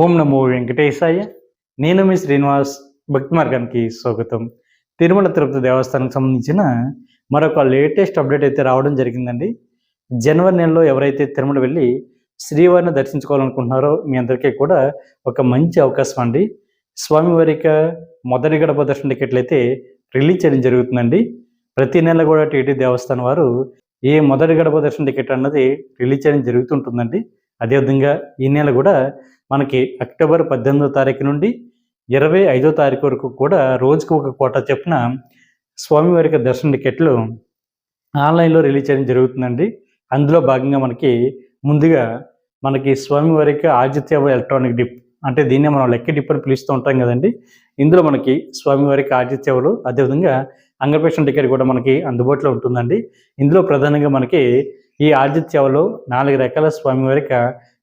ఓం నమో వెంకటేశాయ. నేను మీ శ్రీనివాస్ భక్తి మార్గానికి స్వాగతం. తిరుమల తిరుపతి దేవస్థానానికి సంబంధించిన మరొక లేటెస్ట్ అప్డేట్ అయితే రావడం జరిగిందండి. జనవరి నెలలో ఎవరైతే తిరుమల వెళ్ళి శ్రీవారిని దర్శించుకోవాలనుకుంటున్నారో మీ అందరికీ కూడా ఒక మంచి అవకాశం అండి. స్వామివారిక మొదటి గడప దర్శన టికెట్లు అయితే రిలీజ్ చేయడం జరుగుతుందండి. ప్రతి నెల కూడా టీటీ దేవస్థానం వారు ఈ మొదటి గడప దర్శన టికెట్ అన్నది రిలీజ్ చేయడం జరుగుతుంటుందండి. అదేవిధంగా ఈ నెల కూడా మనకి అక్టోబర్ పద్దెనిమిదో తారీఖు నుండి ఇరవై ఐదో తారీఖు వరకు కూడా రోజుకు ఒక కోట చొప్పున స్వామివారికి దర్శన టికెట్లు ఆన్లైన్లో రిలీజ్ చేయడం జరుగుతుందండి. అందులో భాగంగా మనకి ముందుగా మనకి స్వామివారికి ఆదిత్య ఎలక్ట్రానిక్ డిప్ అంటే దీన్నే మనం లెక్క డిప్ అని పిలుస్తూ ఉంటాం కదండి. ఇందులో మనకి స్వామివారికి ఆదిత్యవులు అదేవిధంగా అంగపేషన్ టికెట్ కూడా మనకి అందుబాటులో ఉంటుందండి. ఇందులో ప్రధానంగా మనకి ఈ ఆదిత్యవలో నాలుగు రకాల స్వామివారిక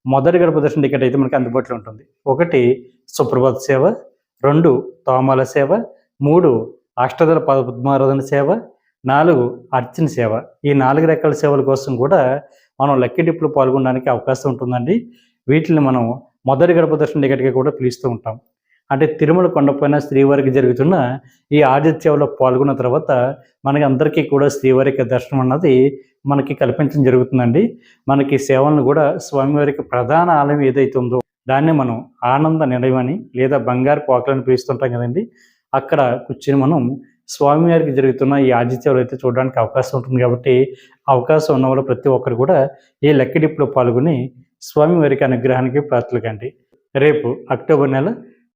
మొదటి గడప దర్శన టికెట్ అయితే మనకి అందుబాటులో ఉంటుంది. ఒకటి సుప్రభాత సేవ. రెండు తోమాల సేవ. మూడు అష్టదళ పద పద్మారాధన సేవ. నాలుగు అర్చన సేవ. ఈ నాలుగు రకాల సేవల కోసం కూడా మనం లక్కీ డిప్లో పాల్గొనడానికి అవకాశం ఉంటుందండి. వీటిని మనం మొదటి గడప దర్శన టికెట్గా కూడా పిలుస్తూ ఉంటాం. అంటే తిరుమల కొండపైన శ్రీవారికి జరుగుతున్న ఈ ఆదిత్యవలో పాల్గొన్న తర్వాత మనకి అందరికీ కూడా శ్రీవారికి దర్శనం అన్నది మనకి కల్పించడం జరుగుతుందండి. మనకి సేవలను కూడా స్వామివారికి ప్రధాన ఆలయం ఏదైతే ఉందో దాన్ని మనం ఆనంద నిలయమని లేదా బంగారు పోకలని పిలుస్తుంటాం కదండి. అక్కడ కూర్చొని మనం స్వామివారికి జరుగుతున్న ఈ ఆదిత్యాలు అయితే చూడడానికి అవకాశం ఉంటుంది కాబట్టి అవకాశం ఉన్న వాళ్ళు ప్రతి ఒక్కరు కూడా ఈ లెక్కడిప్పులో పాల్గొని స్వామివారికి అనుగ్రహానికి ప్రార్థులకండి రేపు అక్టోబర్ నెల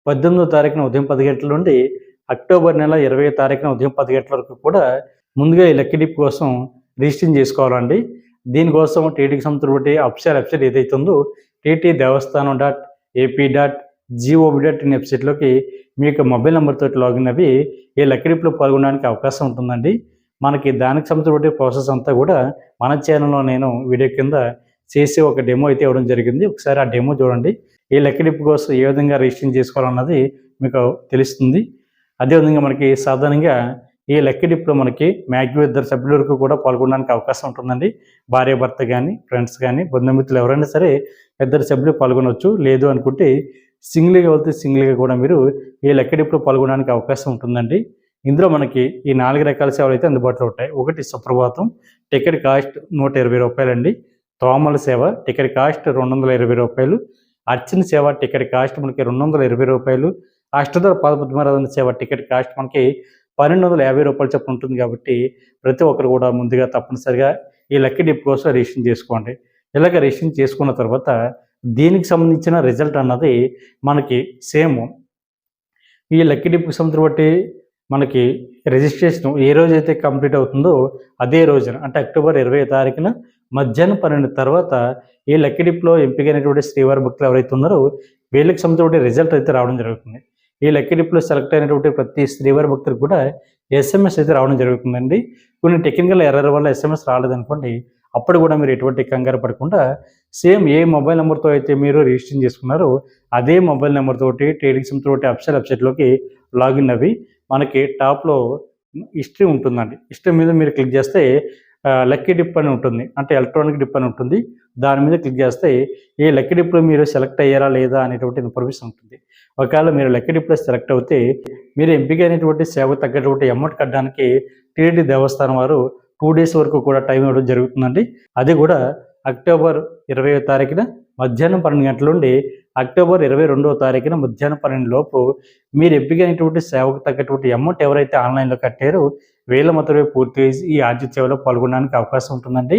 పద్దెనిమిదో తారీఖున ఉదయం పది గంటల నుండి అక్టోబర్ నెల ఇరవై తారీఖున ఉదయం పది గంటల వరకు కూడా ముందుగా ఈ లెక్కడిప్ కోసం రిజిస్ట్రింగ్ చేసుకోవాలండి. దీనికోసం టీటీకి సంతృప్తి అఫిషియల్ వెబ్సైట్ ఏదైతే ఉందో TT Devasthanam dot AP dot GOB dot in వెబ్సైట్లోకి మీ యొక్క మొబైల్ నెంబర్తో లాగిన్ అవి ఈ లెక్కడిప్లో పాల్గొనడానికి అవకాశం ఉంటుందండి. మనకి దానికి సంబంధించిన ప్రాసెస్ అంతా కూడా మన ఛానల్లో నేను వీడియో కింద చేసి ఒక డెమో అయితే ఇవ్వడం జరిగింది. ఒకసారి ఆ డెమో చూడండి. ఈ లెక్కడిప్ కోసం ఏ విధంగా రిజిస్ట్రేషన్ చేసుకోవాలన్నది మీకు తెలుస్తుంది. అదేవిధంగా మనకి సాధారణంగా ఈ లెక్కడిప్లో మనకి మ్యాక్సిమం ఇద్దరు సభ్యుల వరకు కూడా పాల్గొనడానికి అవకాశం ఉంటుందండి. భార్య భర్త కానీ ఫ్రెండ్స్ కానీ బంధుమిత్రులు ఎవరైనా సరే ఇద్దరు సభ్యులు పాల్గొనవచ్చు. లేదు అనుకుంటే సింగిల్గా వెళ్తే సింగిల్గా కూడా మీరు ఈ లెక్కడిప్లో పాల్గొనడానికి అవకాశం ఉంటుందండి. ఇందులో మనకి ఈ నాలుగు రకాల సేవలు అయితే అందుబాటులో ఉంటాయి. ఒకటి సుప్రభాతం టికెట్ కాస్ట్ నూట ఇరవై రూపాయలండి. తోమల సేవ టికెట్ కాస్ట్ రెండు వందల ఇరవై రూపాయలు. అర్చన సేవ టికెట్ కాస్ట్ మనకి రెండు వందల ఇరవై రూపాయలు. అష్టదళ పదపద్మరాధన సేవ టికెట్ కాస్ట్ మనకి పన్నెండు వందల యాభై రూపాయలు చొప్పున ఉంటుంది కాబట్టి ప్రతి ఒక్కరు కూడా ముందుగా తప్పనిసరిగా ఈ లక్కీ డిప్ కోసం రిజిస్ట్రేషన్ చేసుకోండి. ఇలాగ రిజిస్ట్రేషన్ చేసుకున్న తర్వాత దీనికి సంబంధించిన రిజల్ట్ అన్నది మనకి సేమ్. ఈ లక్కీ డిప్కి సంబంధించి బట్టి మనకి రిజిస్ట్రేషన్ ఏ రోజు అయితే కంప్లీట్ అవుతుందో అదే రోజున అంటే అక్టోబర్ ఇరవై తారీఖున మధ్యాహ్నం పన్నెండు తర్వాత ఈ లక్కీ డిప్లో ఎంపికైనటువంటి శ్రీవారి భక్తులు ఎవరైతే ఉన్నారో వీళ్ళకి సంబంధించిన రిజల్ట్ అయితే రావడం జరుగుతుంది. ఈ లక్కీ డిప్లో సెలెక్ట్ అయినటువంటి ప్రతి శ్రీవారి భక్తులకు కూడా ఎస్ఎంఎస్ అయితే రావడం జరుగుతుందండి. కొన్ని టెక్నికల్ ఎర్రర్ వల్ల ఎస్ఎంఎస్ రాలేదనుకోండి అప్పుడు కూడా మీరు ఎటువంటి కంగారు పడకుండా సేమ్ ఏ మొబైల్ నెంబర్తో అయితే మీరు రిజిస్ట్రేషన్ చేసుకున్నారో అదే మొబైల్ నెంబర్ తోటి ట్రేడింగ్ సిమ్ తోటి అఫిషియల్ వెబ్సైట్లోకి లాగిన్ అవి మనకి టాప్లో హిస్టరీ ఉంటుందండి. హిస్టరీ మీద మీరు క్లిక్ చేస్తే లక్కీ డిప్ అని ఉంటుంది. అంటే ఎలక్ట్రానిక్ డిప్ అని ఉంటుంది. దాని మీద క్లిక్ చేస్తే ఈ లక్కీ డిప్లో మీరు సెలెక్ట్ అయ్యారా లేదా అనేటువంటి ఇన్ఫర్మేషన్ ఉంటుంది. ఒకవేళ మీరు లక్కీ డిప్లో సెలెక్ట్ అవుతే మీరు ఎంపిక అనేటువంటి సేవకు తగ్గటువంటి అమౌంట్ కట్టడానికి టీడీ దేవస్థానం వారు టూ డేస్ వరకు కూడా టైం ఇవ్వడం జరుగుతుందండి. అది కూడా అక్టోబర్ ఇరవై తారీఖున మధ్యాహ్నం పన్నెండు గంటల నుండి అక్టోబర్ ఇరవై రెండవ తారీఖున మధ్యాహ్నం పన్నెండు లోపు మీరు ఎంపికైనటువంటి సేవకు తగ్గటువంటి అమౌంట్ ఎవరైతే ఆన్లైన్లో కట్టారో వేల మాత్రమే పూర్తి చేసి ఈ ఆర్జిత సేవలో పాల్గొనడానికి అవకాశం ఉంటుందండి.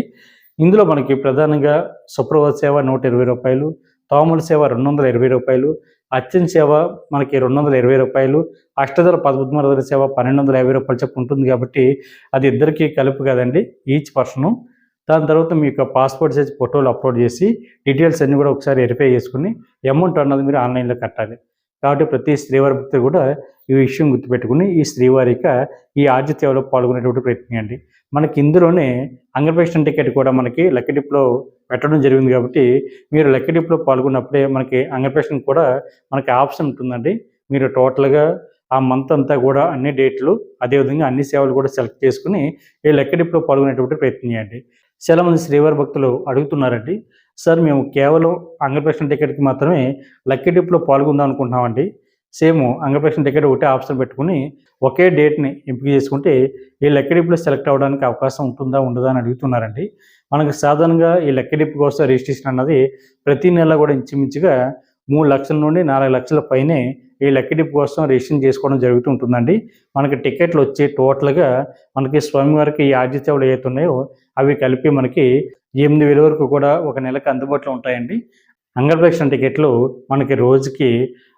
ఇందులో మనకి ప్రధానంగా సుప్రభాత సేవ నూట ఇరవై రూపాయలు తోముల సేవ రెండు వందల ఇరవై రూపాయలు అచ్చన్ సేవ మనకి రెండు వందల ఇరవై రూపాయలు అష్టదళ పదపద్మరాధన సేవ పన్నెండు వందల యాభై రూపాయలు చెప్పు ఉంటుంది కాబట్టి అది ఇద్దరికి కలుపు కదండి. ఈచ్ పర్సను దాని తర్వాత మీ యొక్క పాస్పోర్ట్ సైజ్ ఫోటోలు అప్లోడ్ చేసి డీటెయిల్స్ అన్నీ కూడా ఒకసారి వెరిఫై చేసుకుని అమౌంట్ అన్నది మీరు ఆన్లైన్లో కట్టాలి. కాబట్టి ప్రతి స్త్రీవారి భక్తులు కూడా ఈ విషయం గుర్తుపెట్టుకుని ఈ స్త్రీవారిక ఈ ఆర్జిత్యవలో పాల్గొనేటువంటి ప్రయత్నించండి మనకి ఇందులోనే అంగప్రవేశం టికెట్ కూడా మనకి లక్కడిప్లో పెట్టడం జరిగింది కాబట్టి మీరు లక్కడిప్లో పాల్గొన్నప్పుడే మనకి అంగప్రవేశం కూడా మనకి ఆప్షన్ ఉంటుందండి. మీరు టోటల్గా ఆ మంత్ అంతా కూడా అన్ని డేట్లు అదేవిధంగా అన్ని సేవలు కూడా సెలెక్ట్ చేసుకుని ఈ లెక్క డిప్లో పాల్గొనేటువంటి ప్రయత్నం చేయండి. చాలా మంది శ్రీవారి భక్తులు అడుగుతున్నారండి సార్ మేము కేవలం అంగప్రశ్న టికెట్కి మాత్రమే లక్కీ డిప్లో పాల్గొందాం అనుకుంటున్నామండి. సేమ్ అంగప్రశ్న టికెట్ ఒకటే ఆప్షన్ పెట్టుకుని ఒకే డేట్ని ఎంపిక చేసుకుంటే ఈ లక్కీ డిప్లో సెలెక్ట్ అవ్వడానికి అవకాశం ఉంటుందా ఉండదా అని అడుగుతున్నారండి. మనకు సాధారణంగా ఈ లక్కీ డిప్ కోసం రిజిస్ట్రేషన్ అన్నది ప్రతి నెల కూడా ఇంచుమించుగా మూడు లక్షల నుండి నాలుగు లక్షల పైనే ఈ లక్కీ డిప్ కోసం రిజిస్ట్రేషన్ చేసుకోవడం జరుగుతూ ఉంటుందండి. మనకి టికెట్లు వచ్చి టోటల్గా మనకి స్వామివారికి ఈ ఆర్జీ సేవలు అవి కలిపి మనకి ఎనిమిది వేల వరకు కూడా ఒక నెలకు అందుబాటులో ఉంటాయండి. అంగప్రదక్షిణ టికెట్లు మనకి రోజుకి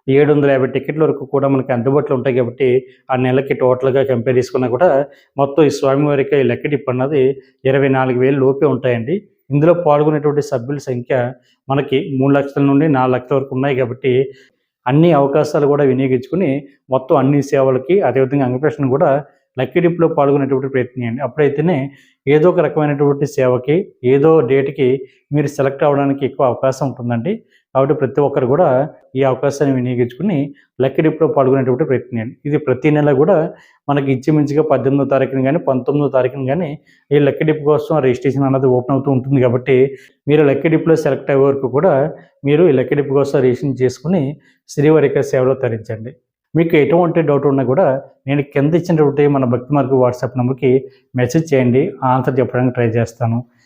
ఏడు వందల యాభై టికెట్ల వరకు కూడా మనకి అందుబాటులో ఉంటాయి కాబట్టి ఆ నెలకి టోటల్గా కంపేర్ చేసుకున్నా కూడా మొత్తం ఈ స్వామివారికి లెక్క డిప్ అన్నది ఇరవై నాలుగు వేలు లోపే ఉంటాయండి. ఇందులో పాల్గొనేటువంటి సభ్యుల సంఖ్య మనకి మూడు లక్షల నుండి నాలుగు లక్షల వరకు ఉన్నాయి కాబట్టి అన్ని అవకాశాలు కూడా వినియోగించుకుని మొత్తం అన్ని సేవలకి అదేవిధంగా అంగప్రశ్న కూడా లక్కీ డిప్లో పాల్గొనేటువంటి ప్రయత్నం చేయండి. అప్పుడైతేనే ఏదో ఒక రకమైనటువంటి సేవకి ఏదో డేట్కి మీరు సెలెక్ట్ అవ్వడానికి ఎక్కువ అవకాశం ఉంటుందండి. కాబట్టి ప్రతి ఒక్కరు కూడా ఈ అవకాశాన్ని వినియోగించుకుని లక్కీ డిప్లో పాల్గొనేటువంటి ప్రయత్నం ఇది ప్రతి నెల కూడా మనకి ఇచ్చిమించిగా పద్దెనిమిదో తారీఖున కానీ పంతొమ్మిదో తారీఖున కానీ ఈ లక్కీ డిప్ కోసం రిజిస్ట్రేషన్ అన్నది ఓపెన్ అవుతూ ఉంటుంది కాబట్టి మీరు లక్కీ డిప్లో సెలెక్ట్ అయ్యే వరకు కూడా మీరు ఈ లక్కీ డిప్ కోసం రిజిస్ట్రేషన్ చేసుకుని శ్రీవారిక సేవలో తరించండి. మీకు ఎటువంటి డౌట్ ఉన్నా కూడా నేను కింద ఇచ్చినటువంటి మన భక్తి మార్గ వాట్సాప్ నెంబర్కి మెసేజ్ చేయండి. ఆన్సర్ చెప్పడానికి ట్రై చేస్తాను.